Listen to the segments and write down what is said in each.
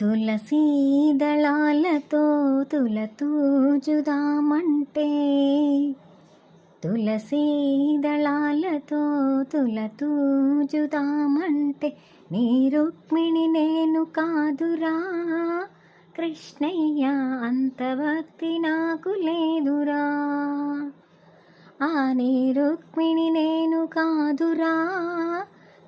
తులసీ దళాలతో తులతూజుదామంటే. తులసీ దళాలతో తులతూజుదామంటే. నీ రుక్మిణి నేను కాదురా. కృష్ణయ్య అంత భక్తి నాకు లేదురా. ఆ నీ రుక్మిణి నేను కాదురా.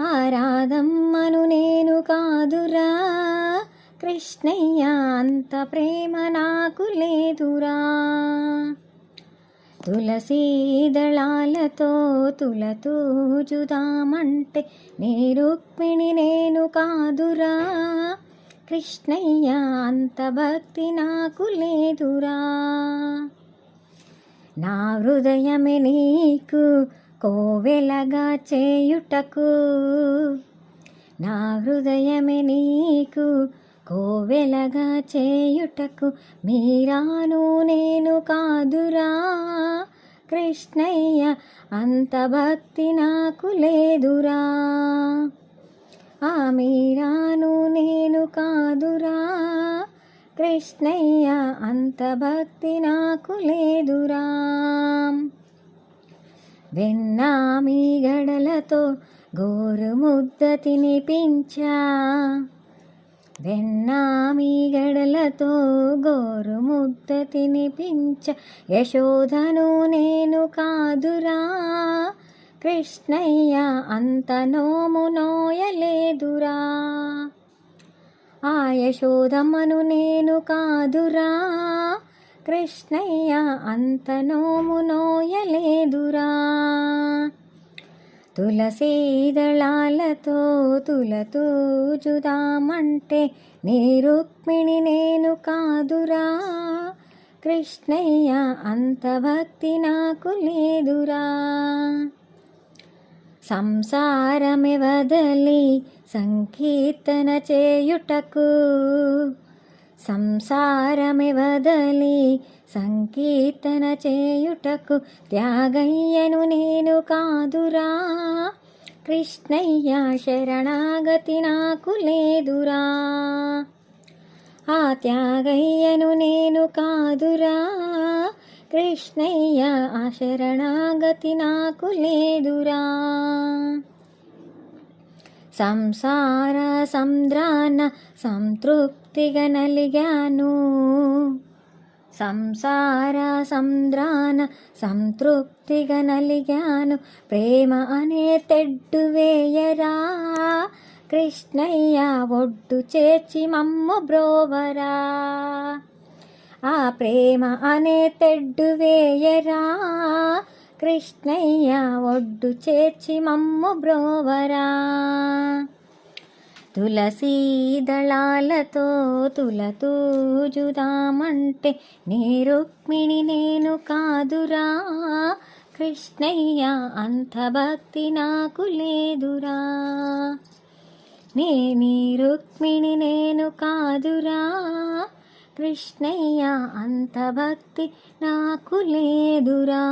ఆ రాధమ్మను నేను కాదురా. కృష్ణయ్య అంత ప్రేమ నాకు లేదురా. తులసీ దళాలతో తులతూజుదామంటే నీ రుక్మిణి నేను కాదురా. కృష్ణయ్య అంత భక్తి నాకు లేదురా. నా హృదయమే నీకు కోవెలగా చేయుటకు నా హృదయమే నీకు కోవెలగా చేయుటకు మీరాను నేను కాదురా కృష్ణయ్య అంత భక్తి నాకు లేదురా. ఆ మీరాను నేను కాదురా కృష్ణయ్య అంత భక్తి నాకు లేదురా. వెన్నామి గడలతో గోరు ముద్ద తినిపించా. వెన్నామి గడలతో గోరు ముద్ద తినిపించ. యశోధను నేను కాదురా కృష్ణయ్య అంత నోము నోయలేదురా. ఆ యశోదమ్మను నేను కాదురా కృష్ణయ్య అంత నోము నోయలేదురా. తులసీ దళాలతో తులతూజుదామంటే నీ రుక్మిణి నేను కాదురా. కృష్ణయ్య అంత భక్తి నాకు లేదురా. సంసారమే వదలి సంకీర్తన చేయుటకు సంసారమే వదలి సంకీర్తన చేయుటకు త్యాగయ్యను నేను కాదురా. కృష్ణయ్య శరణాగతి నాకు లేదురా. ఆ త్యాగయ్యను నేను కాదురా. కృష్ణయ్య ఆ శరణాగతి నాకు లేదురా. సంసార సంద్రాన సంతృప్తిగా నలిగాను. సంసార సంద్రాన సంతృప్తిగా నలిగాను. ప్రేమ అనే తెడ్డు వేయరా? కృష్ణయ్య ఒడ్డు చేర్చి మమ్ము బ్రోవరా? ఆ ప్రేమ అనే తెడ్డు వేయరా? కృష్ణయ్య ఒడ్డు చేర్చి మమ్ము బ్రోవరా. తులసీ దళాలతో తులతూజుదామంటే నీ రుక్మిణి నేను కాదురా. కృష్ణయ్య అంత భక్తి నాకు లేదురా. నే నీ రుక్మిణి నేను కాదురా. కృష్ణయ్య అంత భక్తి నాకు లేదురా.